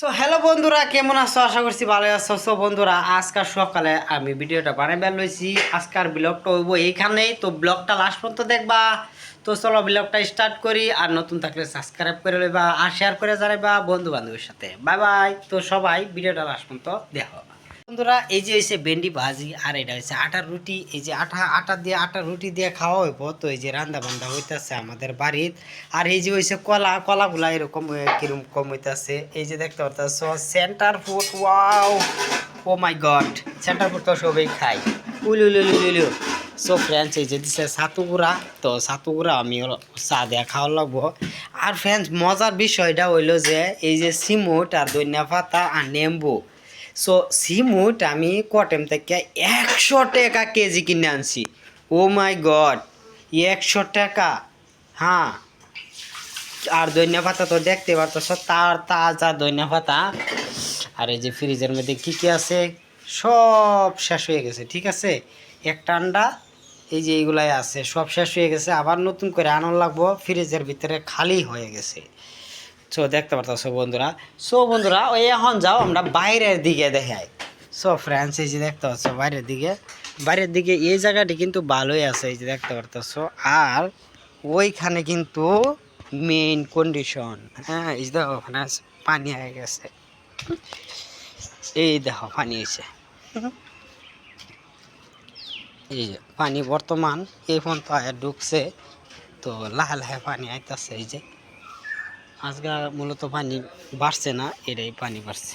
So hello বন্ধুরা, কেমন আছো? আশা করছি ভালো আছো। সো বন্ধুরা আজকাল সকালে আমি ভিডিওটা বানাই বের লইছি। আজকাল ব্লগটা হইব এইখানেই। তো ব্লগটা লাস্ট পর্যন্ত দেখবা। তো চলো ব্লগটা স্টার্ট করি আর নতুন থাকলে সাবস্ক্রাইব করে লইবা আর শেয়ার করে জানাইবা বন্ধু বান্ধবের সাথে। বাই বাই তো সবাই ভিডিওটা লাস্ট পর্যন্ত দেখো। বন্ধুরা, এই যে হয়েছে ভেন্ডি ভাজি আর এটা হচ্ছে আটার রুটি। এই যে আটা আটা দিয়ে আটার রুটি দিয়ে খাওয়া হইব। তো এই যে রান্দা বান্দা হইতাছে আমাদের বাড়ির। আর এই যে হয়েছে কলা, কলাগুলা এরকম কিরম কম হইতাছে। এই যে দেখতে পারতেছ, centre food, wow! Oh my god, centre food তো সবাই খাই। উলু সো ফ্রেন্ডস, এই যে দিছে সাতুগুড়া তো সাতুগুড়া আমি চা দেয়া খাওয়া লাগবো। আর ফ্রেন্ডস, মজার বিষয়টা হইল যে, এই যে সিমুট আর ধনিয়া পাতা আর নেম্বু। সো সিমুট আমি কটেম থেকে একশো টাকা কেজি কিনে আনছি। ও মাই গড একশো টাকা হ্যাঁ। আর ধনিয়া পাতা তো দেখতে পারতেছ, তার তাজা ধনিয়া পাতা। আর এই যে ফ্রিজের মধ্যে কী কী আছে, সব শেষ হয়ে গেছে, ঠিক আছে? একটা আন্ডা, এই যে এইগুলাই আছে, সব শেষ হয়ে গেছে। আবার নতুন করে আনার লাগবো, ফ্রিজের ভিতরে খালি হয়ে গেছে। সো দেখতে পারতেছো বন্ধুরা। সো বন্ধুরা, ওই এখন যাও, আমরা বাইরের দিকে দেখাই। সো ফ্রেন্ডস এই যে দেখতে পাচ্ছ, বাইরের দিকে। বাইরের দিকে এই জায়গাটি কিন্তু ভালোই আছে, এই যে দেখতে পারতেছো। আর ওইখানে কিন্তু মেইন কন্ডিশন হ্যাঁ এই দেখো, ওখানে পানি হয়ে গেছে। এই দেখো, পানি হয়েছে। এই যে, পানি বর্তমান এই পর্যন্ত ঢুকছে। তো লাহে লাহে পানি আইতাছে, এই যে। আজকে মূলত পানি বাড়ছে না এটাই পানি বাড়ছে।